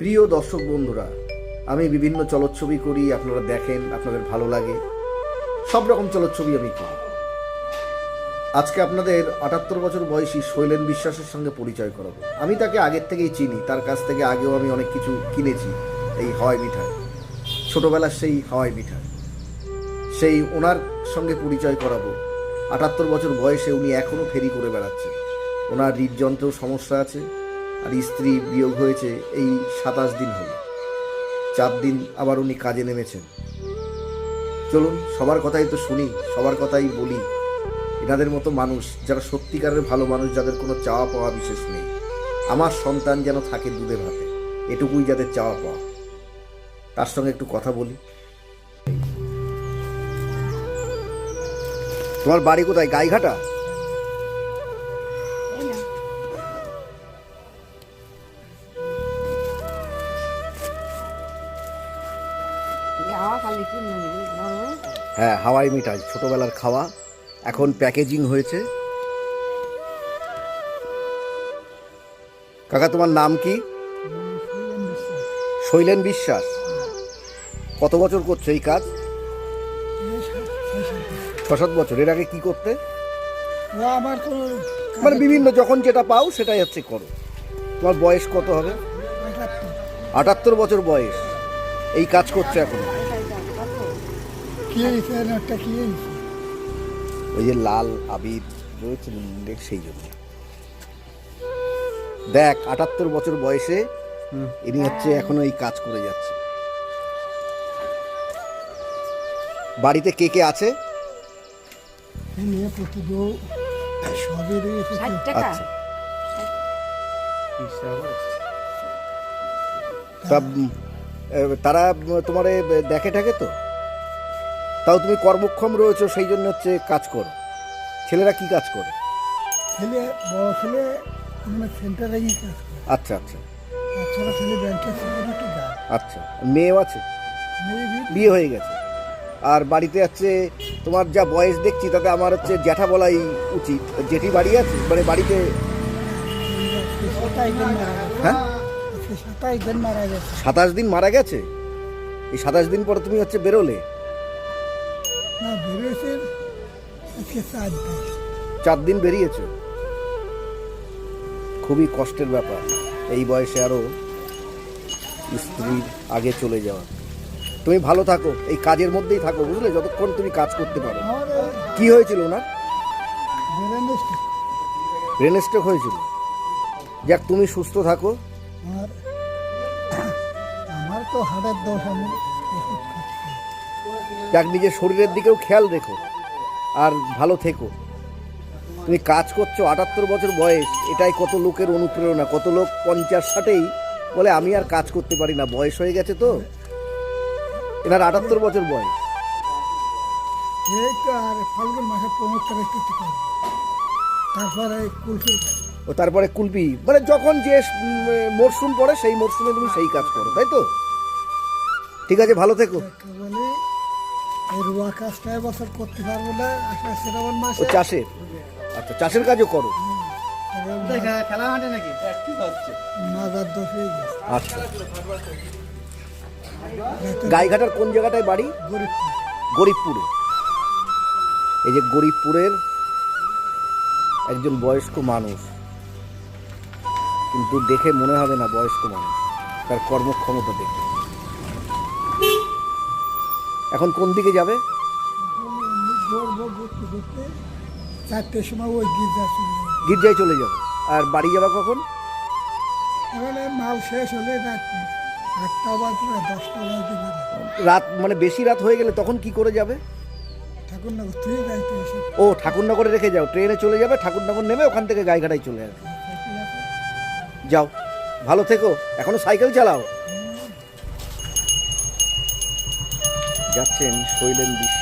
প্রিয় দর্শক বন্ধুরা, আমি বিভিন্ন চলচ্ছবি করি, আপনারা দেখেন, আপনাদের ভালো লাগে। সব রকম চলচ্ছবি আমি করি। আজকে আপনাদের আটাত্তর বছর বয়সী শৈলেন বিশ্বাসের সঙ্গে পরিচয় করাবো। আমি তাকে আগের থেকেই চিনি, তার কাছ থেকে আগেও আমি অনেক কিছু কিনেছি, এই হাওয়াই মিঠাই। ছোটবেলার সেই হাওয়াই মিঠাই। সেই ওনার সঙ্গে পরিচয় করাবো। আটাত্তর বছর বয়সে উনি এখনও ফেরি করে বেড়াচ্ছেন। ওনার হৃদযন্ত্রেও সমস্যা আছে। আর স্ত্রী বিয়োগ হয়েছে এই সাতাশ দিন হলো। চার দিন আবার উনি কাজে নেমেছেন। চলুন, সবার কথাই তো শুনি, সবার কথাই বলি। এনাদের মতো মানুষ, যারা সত্যিকারের ভালো মানুষ, যাদের কোনো চাওয়া পাওয়া বিশেষ নেই। আমার সন্তান যেন থাকে দুধে ভাতে এটুকুই যাদের চাওয়া পাওয়া। তার সঙ্গে একটু কথা বলি। তোমার বাড়ি কোথায়? গাইঘাটা? হ্যাঁ? হাওয়াই মিঠাই ছোটবেলার খাওয়া। এখন প্যাকেজিং হয়েছে। কাকা তোমার নাম কি? শৈলেন বিশ্বাস। কত বছর করছ এই কাজ? ছ সাত বছর। এর আগে কি করতে? ও আমার কোনো মানে বিভিন্ন যখন যেটা পাও সেটাই হচ্ছে করো। তোমার বয়স কত হবে? আটাত্তর বছর বয়স। এই কাজ করছে এখন? কি হয়েছে একটা কি হয়েছে ওই যে লাল আবির রয়েছে দেখ সেই জন্য। দেখ আটাত্তর বছর বয়সে ইনি হচ্ছে এখনও এই কাজ করে যাচ্ছে। বাড়িতে কে কে আছে? নিয়ে প্রতিদিন সবই রয়েছে আচ্ছা। তা তারা তোমার দেখে থাকে তো? তাও তুমি কর্মক্ষম রয়েছো সেই জন্য হচ্ছে কাজ করো। ছেলেরা কি কাজ করে? ছেলে বড় ছেলে মানে সেন্টারে গিয়ে কাজ করে। আচ্ছা আচ্ছা। আর ছেলে ব্যাংকের আচ্ছা মেয়েও আছে? মেয়ে বিয়ে হয়ে গেছে। আর বাড়িতে আছে তোমার যা বয়স দেখছি তাতে আমার হচ্ছে জ্যাঠা বলাই উচিত। জেঠি বাড়ি আছে? মানে বাড়িতে হ্যাঁ? আজকে দিন মারা গেছে। সাতাশ দিন মারা গেছে? এই সাতাশ দিন পরে তুমি হচ্ছে বেরোলে? না বেরিয়েছে। আজকে চার দিন। চার দিন বেরিয়েছো? খুবই কষ্টের ব্যাপার। এই বয়সে আরও স্ত্রীর আগে চলে যাওয়া। তুমি ভালো থাকো এই কাজের মধ্যেই থাকো বুঝলে? যতক্ষণ তুমি কাজ করতে পারো। কি হয়েছিল না ব্রেন স্ট্রোক। হয়েছিল? যাক তুমি সুস্থ থাকো। আমার তো হার্টের দোষ আমি যাক নিজের শরীরের দিকেও খেয়াল রেখো আর ভালো থেকো। তুমি কাজ করছ আটাত্তর বছর বয়স এটাই কত লোকের অনুপ্রেরণা কত লোক পঞ্চাশ ষাটেই বলে আমি আর কাজ করতে পারি না বয়স হয়ে গেছে তো? এনার আটাত্তর বছর বয়স। ও তারপরে কুলপি মানে যখন যে মরশুম পড়ে সেই মরশুমে তুমি সেই কাজ করো তাই তো? ঠিক আছে ভালো থেকো। এই রুয়া কাজটা এবছর করতে পারব না আসলে শ্রাবণ মাসে। চাষের? আচ্ছা চাষের কাজও করো? খেলা মাঠে নাকি? মাজার দোষ আচ্ছা। গাইঘাটার কোন জায়গাটায় বাড়ি? গরিব গরিবপুরে। এই যে গরিবপুরের একজন বয়স্ক মানুষ। কিন্তু দেখে মনে হবে না বয়স্ক মানুষ। তার কর্মক্ষমতা দেখে। এখন কোন দিকে যাবে? চারটের সময় ওই গির্জা চলে যাবে। গির্জায় চলে যাবে। আর বাড়ি যাবা কখন? এখানে মাল শেষ হলে রাত আটটা বাজবে দশটা বাজবে রাত মানে বেশি রাত হয়ে গেলে তখন কি করে যাবে? ঠাকুর না তুই এসে ও ঠাকুরনগরে রেখে যাও। ট্রেনে চলে যাবে ঠাকুরনগর নেমে ওখান থেকে গাইঘাটায় চলে আসবে। যাও। ভালো থেকো। এখনও সাইকেল চালাও। যাচ্ছেন শৈলেন বিশ্ব।